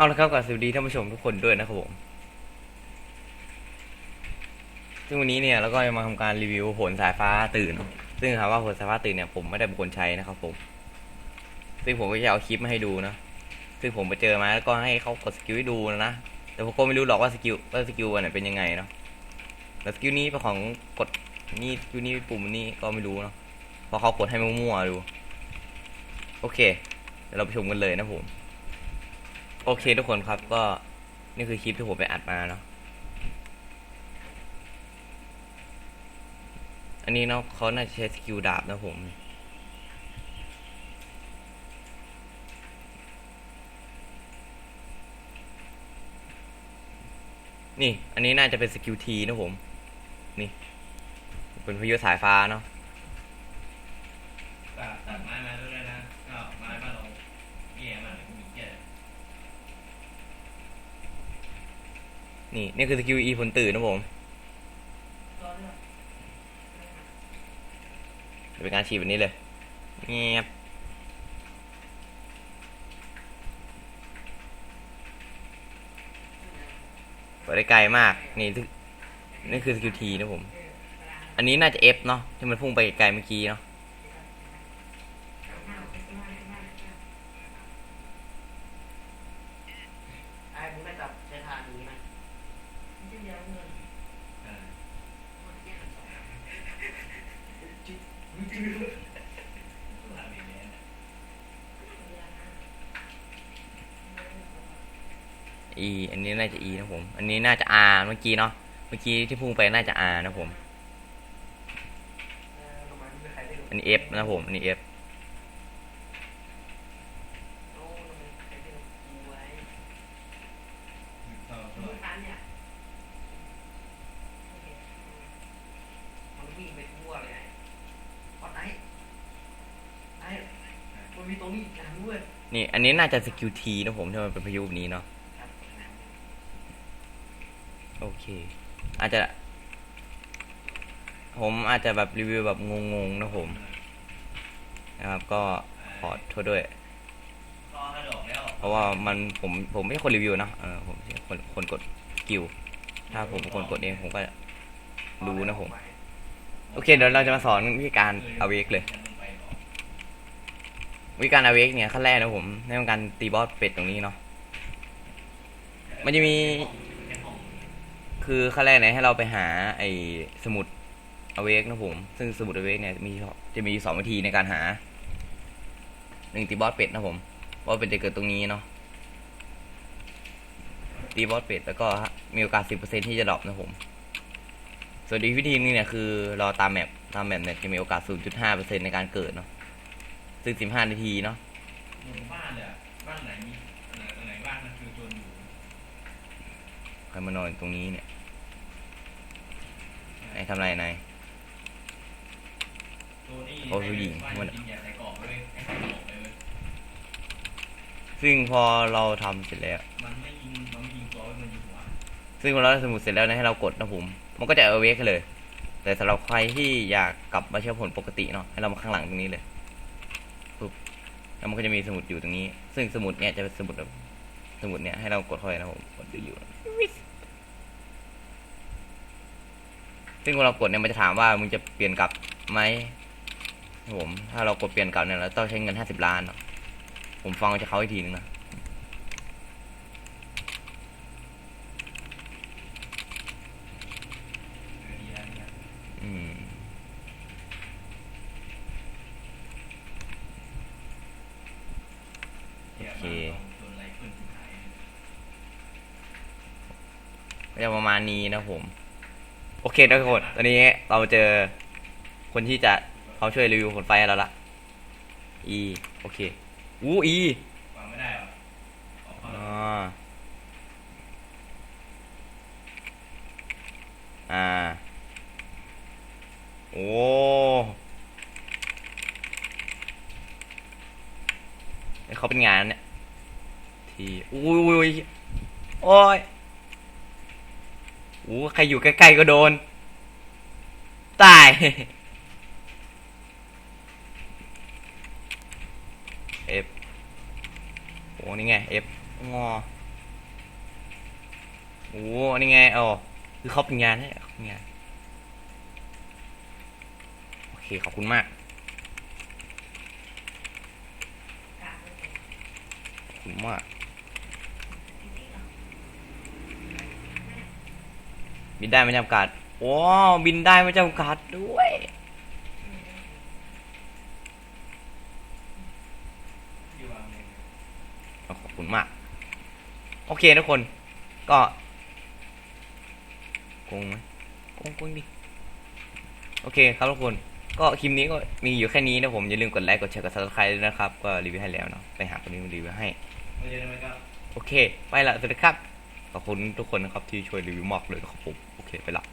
เอาละครับกับสวัสดีท่านผู้ชมทุกคนด้วยนะครับผม ซึ่งวันนี้เนี่ยเราก็จะมาทำการรีวิวโหนสายฟ้าตื่น ซึ่งถามว่าโหนสายฟ้าตื่นเนี่ยผมไม่ได้เป็นคนใช้นะครับผม ซึ่งผมก็จะเอาคลิปมาให้ดูนะ ซึ่งผมไปเจอมาแล้วก็ให้เขากดสกิลให้ดูนะ แต่ผมก็ไม่รู้หรอกว่าสกิลว่าสกิลอันไหนเป็นยังไงเนาะแต่สกิลนี้เป็นของกดนี่สกิลนี้ปุ่มนี้ก็ไม่รู้เนาะ เพราะเขากดให้มั่วๆดู โอเคเดี๋ยวเราไปชมกันเลยนะผม โอเคทุกคนครับก็นี่คือคลิปที่ผมไปอัดมาเนาะอันนี้เนาะเขาน่าจะใช้สกิลดาบนะผมนี่ อันนี้น่าจะเป็นสกิลทีนะผม นี่ เป็นพายุสายฟ้าเนาะ ตัดตัดไม้มาด้วยนะก็ไม้มาเราแย่มันมีแย่ นี่นี่คือสกิลอีผลตื่นนะผมจะเป็นการฉีดแบบนี้เลยเงียบไปได้ไกลมาก นี่นี่คือสกิลทีนะผม อันนี้น่าจะ F เนาะที่มันพุ่งไปไกลเมื่อกี้เนาะ ไอ้มึงได้จับใช้ทางนี้ไหม อ่า E อันนี้น่าจะ E นะผม อันนี้น่าจะ R เมื่อกี้เนาะ เมื่อกี้ที่พุ่งไปน่าจะ R นะผมเออประมาณนี้ใครได้ดูอันนี้ F นะผม อันนี้ F อ้ทำไมเนี่ยมันวิ่งไปทั่วเลยไอ้พอดไอ้ไอ้ มันมีตรงนี้อีกอย่างด้วยนี่ อันนี้น่าจะสกิล T นะผมที่มันเป็นพายุแบบนี้เนาะครับโอเค อาจจะ ผมอาจจะแบบรีวิวแบบงงๆนะผมนะครับก็ขอโทษด้วยรอให้ดอกแล้วเพราะว่ามันผมผมไม่ใช่คนรีวิวเนอะเออผมเป็นคนคนกดสกิลถ้าผมเป็นคนกดเองผมก็รู้นะผม โอเคเดี๋ยวเราจะมาสอนวิธีการเอาเวกเลย วิการอาเวกเนี่ยขั้นแรกนะผมในการตีบอสเป็ดตรงนี้เนาะมันจะมี คือขั้นแรกเนี่ยให้เราไปหาไอ้สมุดอเวกนะผม ซึ่งสมุดอเวกเนี่ยมีจะมีสองวิธีในการหาหนึ่งตีบอสเป็ดนะผมบอสเป็ดจะเกิดตรงนี้เนาะตีบอสเป็ดแล้วก็มีโอกาสสิบเปอร์เซ็นที่จะดรอปนะผม ส่วนอีกวิธีนึงเนี่ยคือรอตามแมปตามแมปเนี่ยจะมีโอกาส0.5%ในการเกิดเนาะ ซึ่ง15นาทีเนาะหมู่บ้านเลยอะบ้านไหนมีไหนตรงไหนบ้านมันคือจนอยู่ใครมานอนตรงนี้เนี่ยไอ้ทำไรนาย ตัวนี้โอ้ผู้หญิงบ้านมันกินยาใส่กรอบเลยให้ใส่กรอบเลยเว้ยซึ่งพอเราทำเสร็จแล้ว มันไม่ยิงมันไม่ยิงตัวมันยิงหัวซึ่งพอเราได้สมุดเสร็จแล้วนะให้เรากดนะผม มันก็จะเอาเวกเลย แต่สำหรับใครที่อยากกลับมาเชื่อผลปกติเนาะให้เรามาข้างหลังตรงนี้เลย ปุ๊บแล้วมันก็จะมีสมุดอยู่ตรงนี้ ซึ่งสมุดเนี่ยจะเป็นสมุดแบบสมุดเนี่ยให้เรากดเข้าไปนะผมกดดูอยู่ซึ่งเวลาเรากดเนี่ยมันจะถามว่ามึงจะเปลี่ยนกลับไหมผม ถ้าเรากดเปลี่ยนกลับเนี่ยเราต้องใช้เงินห้าสิบล้านผมฟังจากเขาอีกทีนึงนะ เออดีแล้วดีแล้ว อืม เดี๋ยวโอเคมันลองโดนอะไรขึ้นที่ไหนก็จะประมาณนี้นะผม โอเคทุกคนตอนนี้เราเจอคนที่จะเขาช่วยรีวิวผลไฟให้เราละ E โอเค อู้ E ฟังไม่ได้หรอออกอ๋มาออ่า โอ้เขาเป็นงานเนี่ย ทีอุ้ยอุ้ยโอ้ยโอ้ใครอยู่ใกล้ๆก็โดน ตาย F โอ้นี่ไง F งอโอ้นี่ไงอ๋อคือเขาเป็นงานให้เขาเป็นงานโอเคขอบคุณมากขอบคุณมาก จริงๆเหรอ บินได้ไม่จำกัดว้าวบินได้ไม่จำกัดด้วยที่วางเองขอบคุณมาก โอเคทุกคน ก็โกงไหมโกงโกงดิ โอเคครับทุกคน ก็คลิปนี้ก็มีอยู่แค่นี้นะผม อย่าลืมกดไลค์ กดแชร์ กด subscribe ด้วยนะครับ ก็รีวิวให้แล้วเนาะ ไปหาคนนี้มารีวิวให้ไม่ใช่ไหมครับโอเค ไปละสวัสดีครับ ขอบคุณทุกคนนะครับที่ช่วยรีวิวมอกเลยนะครับผม โอเค ไปละ